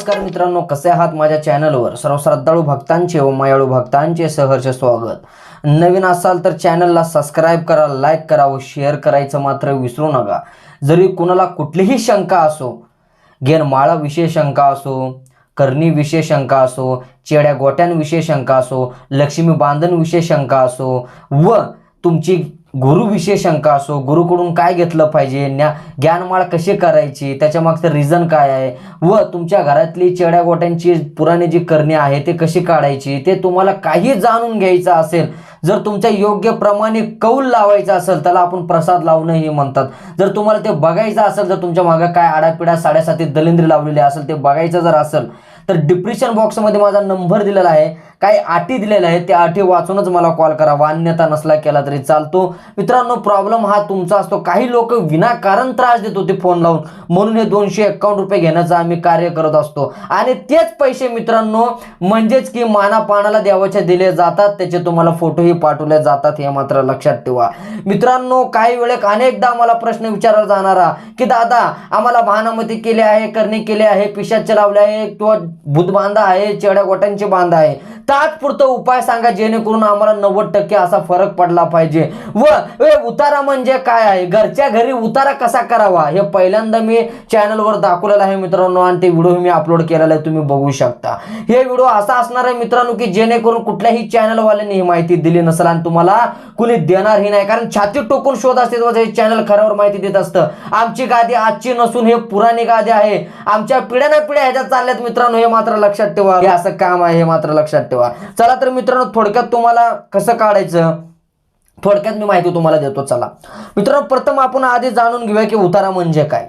नमस्कार मित्रांनो कसे आहात माझ्या चॅनलवर? सर्व श्रद्धाळू भक्तांचे व मायाळू भक्तांचे सहर्ष स्वागत. नवीन असाल तर चॅनलला सबस्क्राईब करा लाईक करा व शेअर करायचं मात्र विसरू नका. जरी कुणाला कुठलीही शंका असो घेनमाळाविषयी शंका असो कर्णीविषयी शंका असो चेड्या गोट्यांविषयी शंका असो लक्ष्मी बांधणविषयी शंका असो व तुमची गुरुविषयी शंका असो गुरुकडून काय घेतलं पाहिजे ज्ञा ज्ञानमाळ कशी करायची त्याच्या मागचं रिझन काय आहे? व तुमच्या घरातली चेड्या गोट्यांची पुराणी जी करणी आहे ते कशी काढायची? ते तुम्हाला काही जाणून घ्यायचं असेल जर तुमच्या योग्य प्रमाणे कौल लावायचा असेल त्याला आपण प्रसाद लावणं हे म्हणतात. जर तुम्हाला ते बघायचं असेल जर तुमच्या मागं काय आडापिडा साडेसाती दलिंद्री लावलेली असेल ते बघायचं जर असेल तर डिप्रेशन बॉक्समध्ये माझा नंबर दिलेला आहे. काही अटी दिलेल्या आहेत त्या अटी वाचूनच मला कॉल करा. मान्यता नसला केला तरी चालतो. मित्रांनो प्रॉब्लेम हा तुमचा असतो. काही लोक विनाकारण त्रास देत होते फोन लावून. म्हणून हे दोनशे एक्कावन्न रुपये घेण्याचं आम्ही कार्य करत असतो. आणि तेच पैसे मित्रांनो म्हणजेच की माना पानाला दिले जातात. त्याचे तुम्हाला फोटोही पाठवले जातात हे मात्र लक्षात ठेवा. मित्रांनो काही वेळेक अनेकदा आम्हाला प्रश्न विचारला जाणारा की दादा आम्हाला भानामती केले आहे करणे केले आहे पिशाचे लावले आहे किंवा भूत आहे चेड्या गोट्यांचे बांधा आहे. तात्पुरतं उपाय सांगा जेणेकरून आम्हाला नव्वद टक्के असा फरक पडला पाहिजे. व उतारा म्हणजे काय आहे? घरच्या घरी उतारा कसा करावा? हे पहिल्यांदा मी चॅनलवर दाखवलेलं आहे मित्रांनो आणि ते व्हिडिओ मी अपलोड केलेला आहे तुम्ही बघू शकता. हे व्हिडिओ असा असणार आहे मित्रांनो की जेणेकरून कुठल्याही चॅनलवाल्यांनी ही माहिती दिली नसेल आणि तुम्हाला कुणी देणारही नाही. कारण छाती टोकून शोध असते हे चॅनल खऱ्यावर माहिती देत असतं. आमची गादी आजची नसून हे पुराणी गादी आहे. आमच्या पिढ्याना पिढ्या ह्याच्यात चालल्यात मित्रांनो हे मात्र लक्षात ठेवा. हे असं काम आहे हे मात्र लक्षात ठेवा. चला तर मित्रांनो थोडक्यात तुम्हाला कसं काढायचं? थोडक्यात मी माहिती तुम्हाला देतो. चला. मित्रांनो प्रथम आपण आधी जाणून घेऊया की उतारा म्हणजे काय.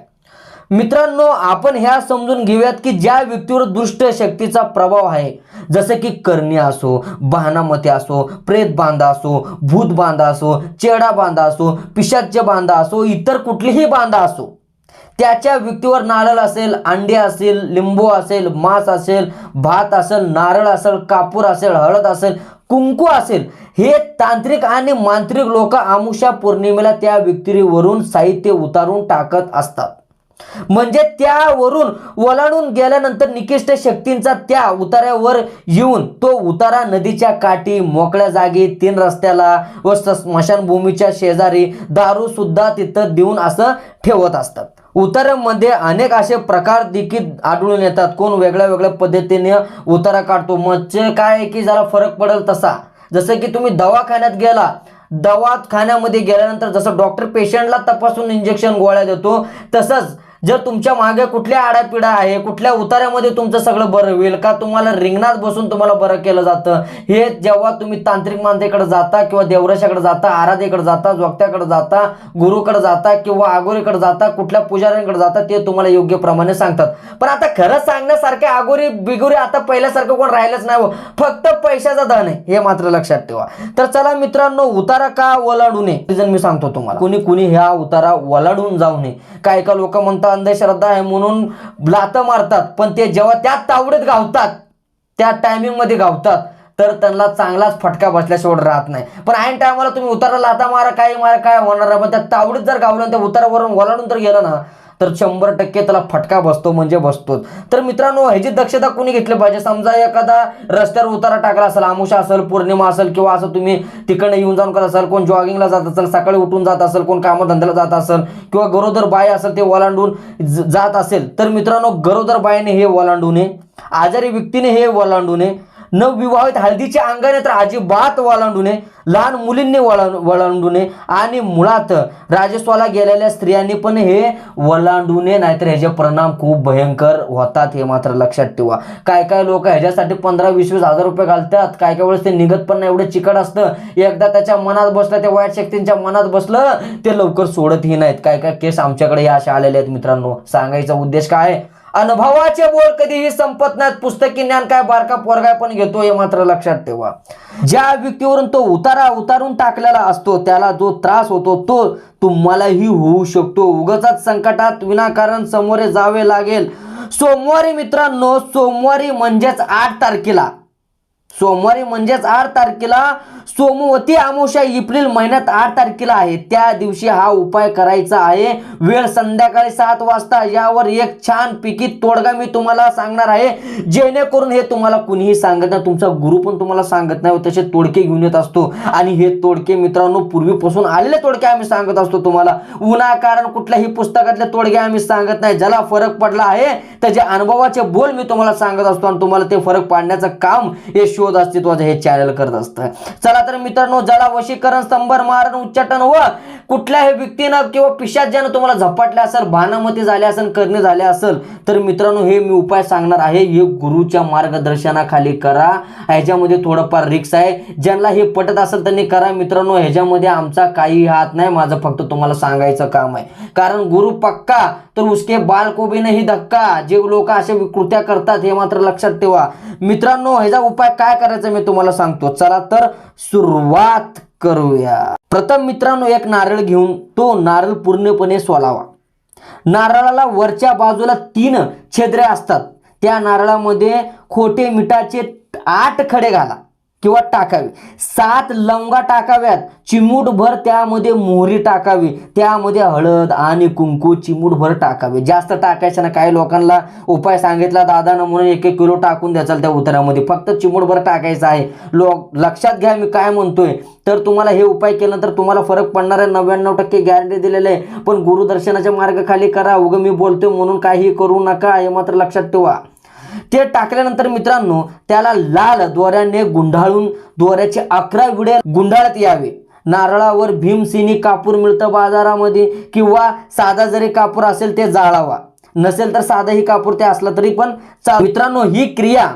मित्रांनो आपण ह्या समजून घेऊयात की ज्या व्यक्तीवर दुष्ट शक्तीचा प्रभाव आहे जसं की करणी असो बहानामती असो प्रेत बांधा असो भूत बांधा असो चेडा बांधा असो पिशाच्य बांधा असो इतर कुठलीही बांधा असो त्याच्या व्यक्तीवर नारळ असेल अंडे असेल लिंबू असेल मांस असेल भात असेल नारळ असेल कापूर असेल हळद असेल कुंकू असेल हे तांत्रिक आणि मांत्रिक लोक आमुषा पौर्णिमेला त्या व्यक्तीवरून साहित्य उतारून टाकत असतात. म्हणजे त्यावरून वलाडून गेल्यानंतर निकिष्ट शक्तींचा त्या उतार्यावर येऊन तो उतारा नदीच्या काठी मोकळ्या जागी तीन रस्त्याला व स्मशानभूमीच्या शेजारी दारू सुद्धा तिथं देऊन असं ठेवत असतात. उतारामध्ये अनेक असे प्रकार देखील आढळून येतात. कोण वेगळ्या वेगळ्या पद्धतीने उतारा काढतो? म्हणजे काय आहे की जरा फरक पडेल तसा. जसं की तुम्ही दवाखान्यात गेला. दवाखान्यामध्ये गेल्यानंतर जसं डॉक्टर पेशंटला तपासून इंजेक्शन गोळ्या देतो तसंच जर तुमच्या मागे कुठल्या आडापिडा आहे कुठल्या उतार्यामध्ये तुमचं सगळं बरं होईल का? तुम्हाला रिंगणात बसून तुम्हाला बरं केलं जातं. हे जेव्हा तुम्ही तांत्रिक मानतेकडे जाता किंवा देवराशाकडे जाता आराधेकडे जाता जोगत्याकडे जाता गुरुकडे जाता किंवा आगोरीकडे जाता कुठल्या पुजाऱ्यांकडे जाता ते तुम्हाला योग्य प्रमाणे सांगतात. पण आता खरंच सांगण्यासारखे आगोरी बिगोरी आता पहिल्यासारखं कोण राहिलंच नाही हो. फक्त पैशाचा धन आहे हे मात्र लक्षात ठेवा. तर चला मित्रांनो उतारा का ओलाडू नये? रिझन मी सांगतो तुम्हाला. कुणी कुणी ह्या उतारा ओलाडून जाऊ नये. काय का लोक म्हणतात अंधश्रद्धा आहे म्हणून लात मारतात. पण ते जेव्हा त्या तावडीत गावतात त्या टायमिंगमध्ये गावतात तर त्यांना चांगलाच फटका बसल्याशिवाय राहत नाही. पण ऐन टायमाला तुम्ही उतारा लाता मारा काय मारा काय होणार पण त्या तावडीत जर गावलं त्या उतारावरून वलाडून तर गेलं ना तर शंभर टक्के त्याला फटका बसतो म्हणजे बसतोच. तर मित्रांनो ह्याची दक्षता कोणी घेतली पाहिजे? समजा एखादा रस्त्यावर उतारा टाकला असेल आमुषा असेल पौर्णिमा असेल किंवा असं तुम्ही तिकडनं येऊन जाऊन करत असाल कोण जॉगिंगला जात असेल सकाळी उठून जात असेल कोण कामधंद्याला जात असेल किंवा गरोदर बाय असेल ते ओलांडून जात असेल तर मित्रांनो गरोदर बायने हे ओलांडू नये आजारी व्यक्तीने हे ओलांडू नये नवविवाहित हळदीच्या अंगाने तर अजिबात ओलांडू नये लहान मुलींनी वळण वळंडू नये आणि मुळात राजस्वाला गेलेल्या स्त्रियांनी पण हे वलांडू नये नाहीतर ह्याचे परिणाम खूप भयंकर होतात हे मात्र लक्षात ठेवा. काय काय लोक ह्याच्यासाठी पंधरा वीस वीस हजार रुपये घालतात. काय काय वेळेस ते निघत पण नाही एवढं चिकट असतं. एकदा त्याच्या मनात बसलं त्या वाईट शक्तींच्या मनात बसलं ते लवकर सोडतही नाहीत. काय काय केस आमच्याकडे या अशा आलेले आहेत मित्रांनो. सांगायचा उद्देश काय? आहे? अनुभवाचे बोल कधीही संपत नाहीत. पुस्तकी ज्ञान काय बारका पोरगाय पण घेतो हे मात्र लक्षात ठेवा. ज्या व्यक्तीवरून तो उतारा उतारून टाकलेला असतो त्याला जो त्रास होतो तो तुम्हालाही होऊ शकतो. उगाच संकटात विनाकारण समोरे जावे लागेल. सोमवारी मित्रांनो सोमवारी म्हणजेच आठ तारखेला सोमवारी म्हणजेच आठ तारखेला सोमवती अमावस्या एप्रिल महिन्यात आठ तारखेला आहे. त्या दिवशी हा उपाय करायचा आहे. वेळ संध्याकाळी सात वाजता यावर एक छान पिकी तोडगा मी तुम्हाला सांगणार आहे. जेणेकरून हे तुम्हाला कुणीही सांगत नाही तुमचा गुरु पण तुम्हाला सांगत नाही तसे तोडके घेऊन येत असतो. आणि हे तोडके मित्रांनो पूर्वीपासून आलेले तोडके आम्ही सांगत असतो तुम्हाला. उन्हाकारण कुठल्याही पुस्तकातले तोडगे आम्ही सांगत नाही. ज्याला फरक पडला आहे त्याच्या अनुभवाचे बोल मी तुम्हाला सांगत असतो आणि तुम्हाला ते फरक पाडण्याचं काम हे शोध अस्तित्वाचं हे चॅनल करत असतं. चला तर मित्रांनो ज्याला वशीकरण संभर मारण उच्चाटन व कुठल्याही व्यक्तीनं किंवा पिशाच्यानं तुम्हाला झपाटले असेल भानामती झाले असेल करणे झाले असेल तर मित्रांनो हे मी उपाय सांगणार आहे. हे गुरुच्या मार्गदर्शनाखाली करा. ह्याच्यामध्ये थोडंफार रिक्स आहे. ज्यांना हे पटत असेल त्यांनी करा. मित्रांनो ह्याच्यामध्ये आमचा काही हात नाही. माझं फक्त तुम्हाला सांगायचं काम आहे. कारण गुरु पक्का तर उसके बाल को भी नाही धक्का. जे लोक अशा कृत्या करतात हे मात्र लक्षात ठेवा. मित्रांनो ह्याचा उपाय काय करायचा मी तुम्हाला सांगतो. चला तर सुरुवात करूया. प्रथम मित्रांनो एक नारळ घेऊन तो नारळ पूर्णपणे सोलावा. नारळाला वरच्या बाजूला तीन छिद्रे असतात. त्या नारळामध्ये खोटे मिठाचे आठ खडे घाला. किंवा टाकावे. सात लवंगा टाकाव्यात. चिमूटभर त्यामध्ये मोहरी टाकावी. त्यामध्ये हळद आणि कुंकू चिमूटभर टाकावे. जास्त टाकायचं ना काही लोकांना उपाय सांगितला. दादानं म्हणून एक एक किलो टाकून द्याचाल त्या उतरामध्ये. फक्त चिमूटभर टाकायचं आहे. लोक लक्षात घ्या मी काय म्हणतोय. तर तुम्हाला हे उपाय केल्यानंतर तुम्हाला फरक पडणार आहे. नव्याण्णव टक्के गॅरंटी दिलेलं आहे. पण गुरुदर्शनाच्या मार्गाखाली करा. उगं मी बोलतोय म्हणून काही करू नका. हे मात्र लक्षात ठेवा. ते टाकल्यानंतर मित्रांनो त्याला लाल दोऱ्याने गुंडाळून दोऱ्याचे अकरा विडे गुंडाळत यावे. नारळावर भीमसिनी कापूर मिळतं बाजारामध्ये किंवा साधा जरी कापूर असेल ते जाळावा. नसेल तर साधाही कापूर ते असला तरी पण मित्रांनो ही क्रिया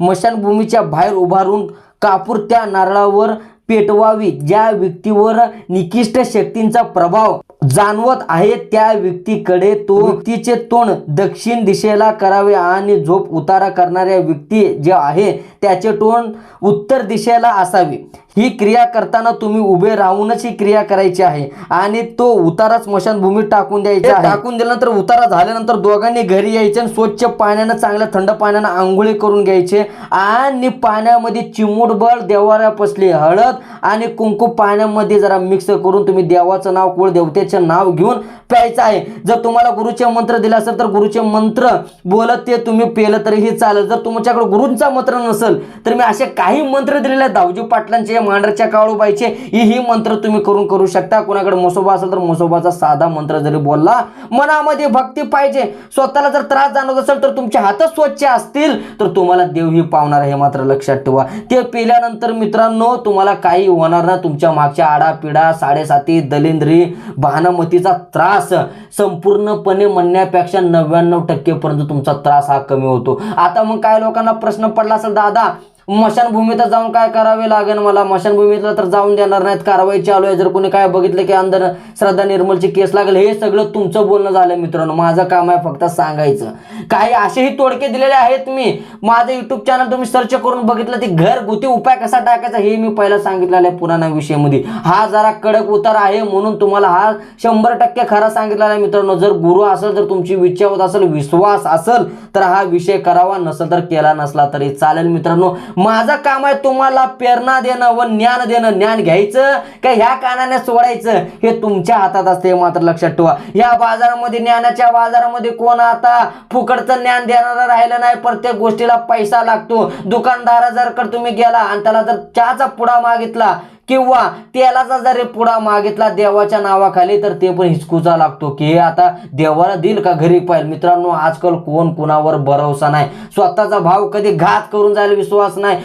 मशानभूमीच्या बाहेर उभारून कापूर त्या नारळावर पेटवावी ज्या व्यक्तीवर निकिष्ट शक्तींचा प्रभाव जाणवत आहे त्या व्यक्तीकडे तो व्यक्तीचे तोंड दक्षिण दिशेला करावे आणि झोप उतारा करणाऱ्या व्यक्ती जे आहे त्याचे तोंड उत्तर दिशेला असावे. ही क्रिया करताना तुम्ही उभे राहूनच ही क्रिया करायची आहे. आणि तो उतारा स्मशानभूमीत टाकून द्यायचा आहे. टाकून दिल्यानंतर उतारा झाल्यानंतर दोघांनी घरी यायचे आणि स्वच्छ पाण्यानं चांगल्या थंड पाण्यानं आंघोळी करून घ्यायचे. आणि पाण्यामध्ये चिमूटभर देवाऱ्या पसली हळद आणि कुंकू पाण्यामध्ये जरा मिक्स करून तुम्ही देवाचं नाव कुळ देवतेचे नाव घेऊन प्यायचं आहे. जर तुम्हाला गुरुचे मंत्र दिले असेल तर गुरुचे मंत्र बोलत ते तुम्ही पेलं तरीही चालेल. जर तुमच्याकडे गुरूंचा मंत्र नसेल तर मी असे काही मंत्र दिलेले आहेत. दावजी पाटलांचे मांडरच्या काळूबाईचे ही ही मंत्र तुम्ही करून करू शकता. कोणाकडे मोसोबा असेल तर मोसोबाचा साधा मंत्र जरी बोलला मनामध्ये भक्ती पाहिजे. स्वतःला जर त्रास जाणवत असेल तर तुमचे हात स्वच्छ असतील तर तुम्हाला देवही पावणार हे मात्र लक्षात ठेवा. ते पिल्यानंतर मित्रांनो तुम्हाला काही होणार ना तुमच्या मागच्या आडापिडा साडेसाती दलिंद्री भानमतीचा त्रास संपूर्णपणे म्हणण्यापेक्षा नव्याण्णव टक्केपर्यंत तुमचा त्रास हा कमी होतो. आता मग काय लोकांना प्रश्न पडला असेल दादा да, मशानभूमीत जाऊन काय करावे लागेल मला? मशानभूमीला तर जाऊन देणार नाहीत. कारवाई चालू आहे. जर कोणी काय बघितलं की अंदर श्रद्धा निर्मलची केस लागेल हे सगळं तुमचं बोलणं झालं मित्रांनो. माझं काम आहे फक्त सांगायचं. काही असेही तोडके दिलेले आहेत मी. माझं युट्यूब चॅनल तुम्ही सर्च करून बघितलं ते घरगुती उपाय कसा टाकायचा हे मी पहिला सांगितलेलं आहे पुराणा विषयामध्ये. हा जरा कडक उतार आहे म्हणून तुम्हाला हा शंभर टक्के खरा सांगितलेला आहे मित्रांनो. जर गुरु असेल तर तुमची इच्छा होत असेल विश्वास असेल तर हा विषय करावा. नसेल तर केला नसला तरी चालेल मित्रांनो. माझं काम आहे तुम्हाला प्रेरणा देणं व ज्ञान देणं ज्ञान घ्यायचं का ह्या कानाने सोडायचं हे तुमच्या हातात असते मात्र लक्षात ठेवा. या बाजारामध्ये ज्ञानाच्या बाजारामध्ये कोण आता फुकटचं ज्ञान देणारा राहिलं नाही प्रत्येक गोष्टीला पैसा लागतो. दुकानदारा जर का तुम्ही गेला आणि त्याला जर चहाचा पुडा मागितला किंवा तेलाचा जरी पुडा मागितला देवाच्या नावाखाली तर ते पण हिचकूचा लागतो की हे आता देवाला देईल का घरी? पाहिजे मित्रांनो आजकाल कोण कुणावर भरोसा नाही. स्वतःचा भाव कधी घात करून जायला विश्वास नाही.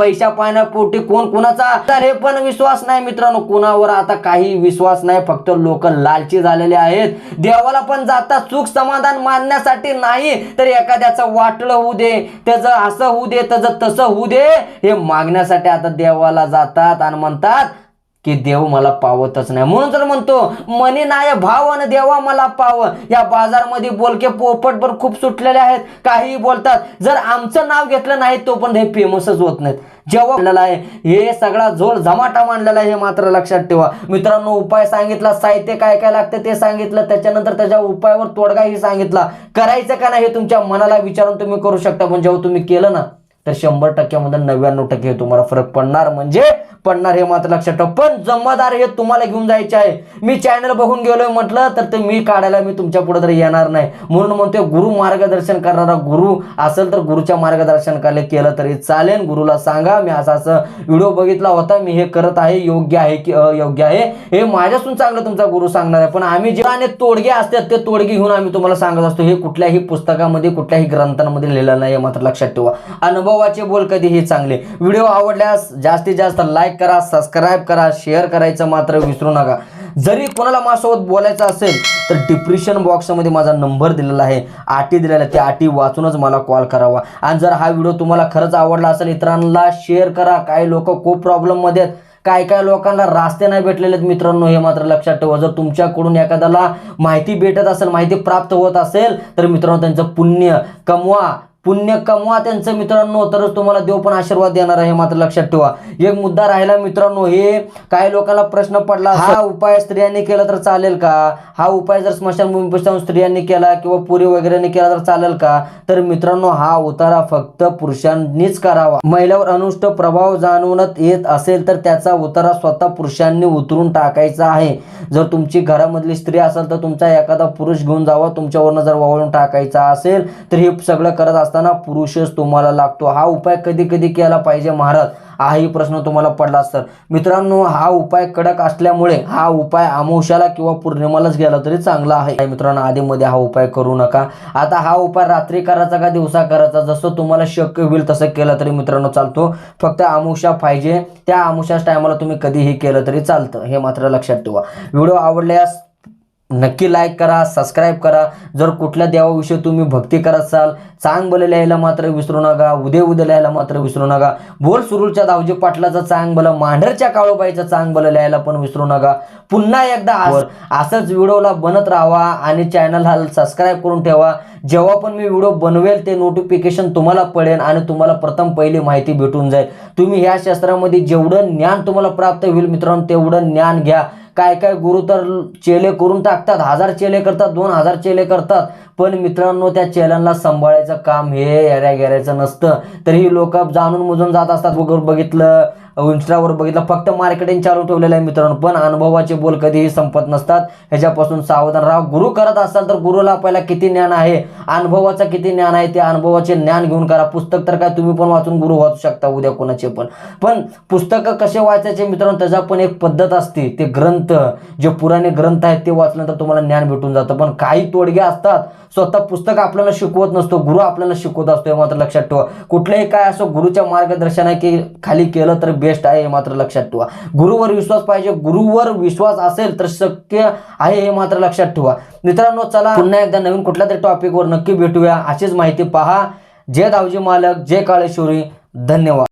पैसा पाण्यापोटी कोण कुणाचा? तर हे पण विश्वास नाही मित्रांनो कुणावर आता काही विश्वास नाही फक्त लोक लालची झालेले आहेत. देवाला पण जातात सुख समाधान मानण्यासाठी नाही तर एखाद्याचं वाटलं होऊ दे त्याचं असं होऊ दे त्याचं तसं होऊ दे हे मागण्यासाठी आता देवाला जातात आणि म्हणतात की देव मला पावतच नाही. म्हणून तर म्हणतो मनी नाही भाव आणि देवा मला पाव. या बाजारमध्ये बोलके पोपटभर खूप सुटलेले आहेत काही बोलतात. जर आमचं नाव घेतलं नाही तो पण हे फेमसच होत नाहीत. जेव्हा आपल्याला आहे हे सगळा झोल झमाटा मांडलेला आहे हे मात्र लक्षात ठेवा. मित्रांनो उपाय सांगितला साहित्य काय काय लागतं ते सांगितलं त्याच्यानंतर त्याच्या उपायावर तोडगाही सांगितला. करायचं का नाही हे तुमच्या मनाला विचारून तुम्ही करू शकता पण जेव्हा तुम्ही केलं ना तर शंभर टक्क्यामध्ये नव्याण्णव टक्के तुम्हाला फरक पडणार. म्हणजे पडणार हे मात्र लक्षात ठेवा. पण जमादार हे तुम्हाला घेऊन जायचे आहे. मी चॅनल बघून गेलोय म्हटलं तर ते मी काढायला मी तुमच्यापुढे तर येणार नाही. म्हणून म्हणतोय गुरु मार्गदर्शन करणारा गुरु असेल तर गुरुच्या मार्गदर्शन केलं तरी चालेल. गुरुला सांगा मी असा असं व्हिडिओ बघितला होता. मी हे करत आहे योग्य आहे की अयोग्य आहे? हे माझ्यासून चांगलं तुमचा गुरु सांगणार आहे. पण आम्ही जे आणि तोडगे असतात ते तोडगे घेऊन आम्ही तुम्हाला सांगत असतो हे कुठल्याही पुस्तकामध्ये कुठल्याही ग्रंथांमध्ये लिहिलं नाही हे मात्र लक्षात ठेवा. अनुभवाचे बोल कधीही चांगले. व्हिडिओ आवडल्यास जास्तीत जास्त लाईक करा सबस्क्राईब करा शेअर करायचं मात्र विसरू नका. जरी कोणाला माझ्यासोबत बोलायचं असेल तर डिप्रेशन बॉक्समध्ये माझा नंबर दिलेला आहे. आटी दिलेला आहे. त्या आटी वाचूनच मला कॉल करावा. आणि जर हा व्हिडिओ तुम्हाला खरंच आवडला असेल इतरांना शेअर करा. काही लोक खूप प्रॉब्लेममध्ये आहेत. काय काय लोकांना रास्ते नाही भेटलेले आहेत मित्रांनो हे मात्र लक्षात ठेवा. जर तुमच्याकडून एखाद्याला माहिती भेटत असेल माहिती प्राप्त होत असेल तर मित्रांनो त्यांचं पुण्य कमवा. पुण्य कमवा त्यांचं मित्रांनो तरच तुम्हाला देव पण आशीर्वाद देणार आहे हे मात्र लक्षात ठेवा. एक मुद्दा राहिला मित्रांनो हे काही लोकांना प्रश्न पडला हा. उपाय स्त्रियांनी केला तर चालेल का? हा उपाय जर स्मशानभूमी जाऊन स्त्रियांनी केला किंवा पुरी वगैरेने केला तर चालेल का? तर मित्रांनो हा उतारा फक्त पुरुषांनीच करावा. महिलावर अनुष्ट प्रभाव जाणवण्यात येत असेल तर त्याचा उतारा स्वतः पुरुषांनी उतरून टाकायचा आहे. जर तुमची घरामधली स्त्री असेल तर तुमचा एखादा पुरुष घेऊन जावा तुमच्यावरनं जर वावळून टाकायचा असेल तर हे सगळं करत असताना पुरुषच तुम्हाला लागतो. हा उपाय कधी कधी केला पाहिजे महाराज? हाही प्रश्न तुम्हाला पडला असतात मित्रांनो हा उपाय कडक असल्यामुळे हा उपाय अमावश्याला किंवा पौर्णिमालाच गेला तरी चांगला आहे. मित्रांनो आधीमध्ये हा उपाय करू नका. आता हा उपाय रात्री करायचा का दिवसा करायचा? जसं तुम्हाला शक्य होईल तसं केलं तरी मित्रांनो चालतो. फक्त अमावस्या पाहिजे. त्या अमावस्याच टायमाला तुम्ही कधीही केलं तरी चालतं. हे मात्र लक्षात ठेवा. व्हिडिओ आवडल्यास नक्की लाईक करा सबस्क्राईब करा. जर कुठल्या देवाविषयी तुम्ही भक्ती करत असाल चांग बल लिहायला मात्र विसरू नका उदय उदय लिहायला मात्र विसरू नका. बोल सुरुलच्या दावजी पाटलाचं चांग बल मांढरच्या काळोबाईचं चांग बल लिहायला पण विसरू नका. पुन्हा एकदा आवर असंच व्हिडिओला बनत राहा आणि चॅनलला सबस्क्राईब करून ठेवा. जेव्हा पण मी व्हिडिओ बनवेल ते नोटिफिकेशन तुम्हाला पडेल आणि तुम्हाला प्रथम पहिली माहिती भेटून जाईल. तुम्ही ह्या शास्त्रामध्ये जेवढं ज्ञान तुम्हाला प्राप्त होईल मित्रांनो तेवढं ज्ञान घ्या. काय काय गुरु तर चेले करून टाकतात हजार चेले करतात दोन हजार चेले करतात. पण मित्रांनो त्या चेल्यांना सांभाळायचं काम हे याऱ्या घेऱ्याचं नसतं. तरीही लोक जाणून मुजून जात असतात बघितलं. इंस्टावर बघितलं फक्त मार्केटिंग चालू ठेवलेलं आहे मित्रांनो. पण अनुभवाचे बोल कधीही संपत नसतात. ह्याच्यापासून सावधान राहा. गुरु करत असाल तर गुरुला पहिला किती ज्ञान आहे? अनुभवाचं किती ज्ञान आहे? ते अनुभवाचे ज्ञान घेऊन करा. पुस्तक तर काय तुम्ही पण वाचून गुरु वाचू शकता उद्या कोणाचे पण. पण पुस्तकं कसे वाचायचे मित्रांनो? त्याचा पण एक पद्धत असते. ते ग्रंथ जे पुराणे ग्रंथ आहेत ते वाचल्यानंतर तुम्हाला ज्ञान भेटून जातं. पण काही तोडगे असतात. स्वतः पुस्तक आपल्याला शिकवत नसतो. गुरु आपल्याला शिकवत असतो. हे मात्र लक्षात ठेवा. कुठलंही काय असो गुरुच्या मार्गदर्शना की खाली केलं तर बेस्ट आहे हे मात्र लक्षात ठेवा. गुरुवर विश्वास पाहिजे गुरुवर विश्वास असेल तर शक्य आहे हे मात्र लक्षात ठेवा. मित्रांनो चला पुन्हा एकदा नवीन कुठल्या तरी टॉपिकवर नक्की भेटूया. अशीच माहिती पहा. जय दावजी मालक जय काळेश्वरी. धन्यवाद.